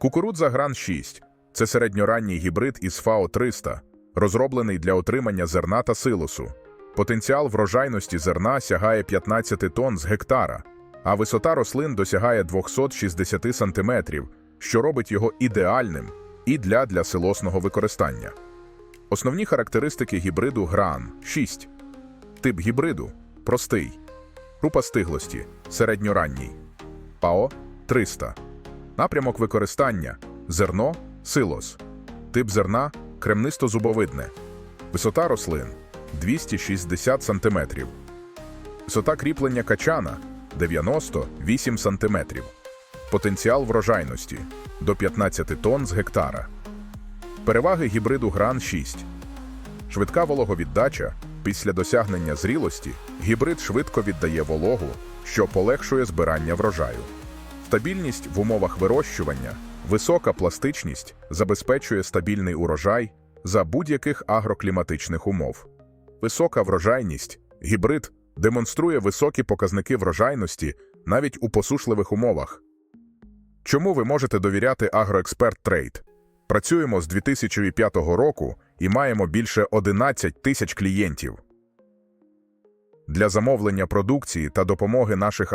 Кукурудза Гран 6 це середньоранній гібрид із ФАО 300, розроблений для отримання зерна та силосу. Потенціал врожайності зерна сягає 15 тонн з гектара, а висота рослин досягає 260 см, що робить його ідеальним і для, для силосного використання. Основні характеристики гібриду Гран 6. Тип гібриду простий. Група стиглості середньоранній. ПАО 300. Напрямок використання зерно силос. Тип зерна кремнисто-зубовидне. Висота рослин 260 см. Висота кріплення качана 98 см. Потенціал врожайності до 15 тонн з гектара. Переваги гібриду Гран 6. Швидка вологовіддача. Після досягнення зрілості гібрид швидко віддає вологу, що полегшує збирання врожаю. Стабільність в умовах вирощування, висока пластичність забезпечує стабільний урожай за будь-яких агрокліматичних умов. Висока врожайність гібрид демонструє високі показники врожайності навіть у посушливих умовах. Чому ви можете довіряти Агроексперт Трейд? Працюємо з 2005 року і маємо більше 11 тисяч клієнтів. Для замовлення продукції та допомоги наших